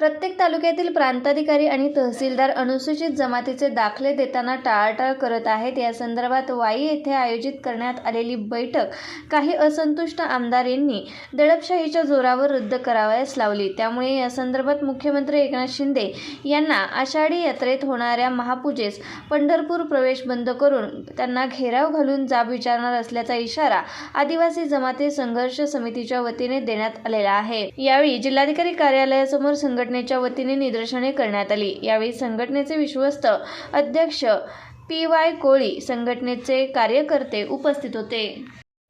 प्रत्येक तालुक्यातील प्रांताधिकारी आणि तहसीलदार अनुसूचित जमातीचे दाखले देताना टाळाटाळ करत आहेत. या संदर्भात वाई येथे आयोजित करण्यात आलेली बैठक काही असंतुष्ट आमदार यांनी दडपशाहीच्या जोरावर रद्द करावयास लावली. त्यामुळे या संदर्भात मुख्यमंत्री एकनाथ शिंदे यांना आषाढी यात्रेत होणाऱ्या महापूजेस पंढरपूर प्रवेश बंद करून त्यांना घेराव घालून जाब विचारणार असल्याचा इशारा आदिवासी जमाती संघर्ष समितीच्या वतीने देण्यात आलेला आहे. यावेळी जिल्हाधिकारी कार्यालयासमोर संघटनेच्या वतीने निदर्शने करण्यात आली. यावेळी संघटनेचे विश्वस्त अध्यक्ष पी वाय कोळी संघटनेचे कार्यकर्ते उपस्थित होते.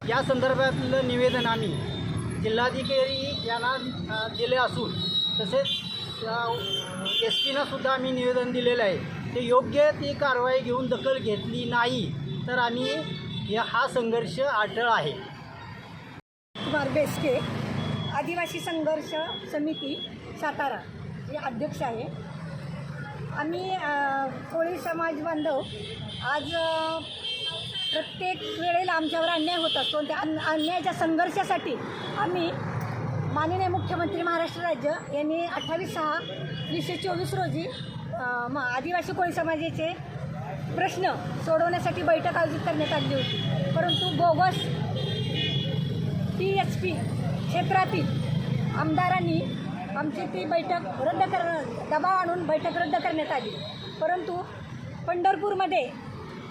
या संदर्भातलं निवेदन आम्ही जिल्हाधिकारी यांना दिले असून तसेच एस पीना सुद्धा आम्ही निवेदन दिलेलं आहे. ते योग्य ती कारवाई घेऊन दखल घेतली नाही तर आम्ही या हा संघर्ष अटळ आहे. कुमार बेस्के आदिवासी संघर्ष समिती सातारा हे अध्यक्ष आहे. आम्ही कोळी समाज बांधव आज प्रत्येक वेळेला आमच्यावर अन्याय होत असतो. त्या अन अन्यायाच्या संघर्षासाठी आम्ही माननीय मुख्यमंत्री महाराष्ट्र राज्य यांनी अठ्ठावीस सहा वीसशे चोवीस रोजी म आदिवासी कोळी समाजाचे प्रश्न सोडवण्यासाठी बैठक आयोजित करण्यात आली होती. परंतु बोगस टी एच पी क्षेत्रातील आमदारांनी आमची ती बैठक रद्द कर दबाव आणून बैठक रद्द करण्यात आली. परंतु पंढरपूरमध्ये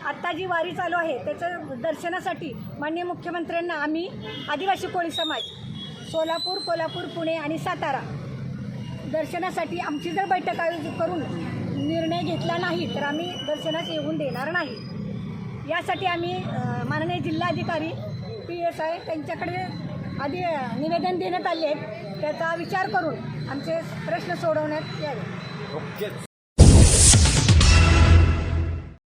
आत्ता जी वारी चालू आहे त्याचं दर्शनासाठी माननीय मुख्यमंत्र्यांना आम्ही आदिवासी कोळी समाज सोलापूर कोल्हापूर पुणे आणि सातारा दर्शनासाठी आमची जर बैठक आयोजित करून निर्णय घेतला नाही तर आम्ही दर्शनास येऊन देणार नाही. यासाठी आम्ही माननीय जिल्हाधिकारी पी एस आय त्यांच्याकडे आधी निवेदन देण्यात आले आहेत. त्याचा विचार करून आमचे प्रश्न सोडवण्यात यावे. ओके.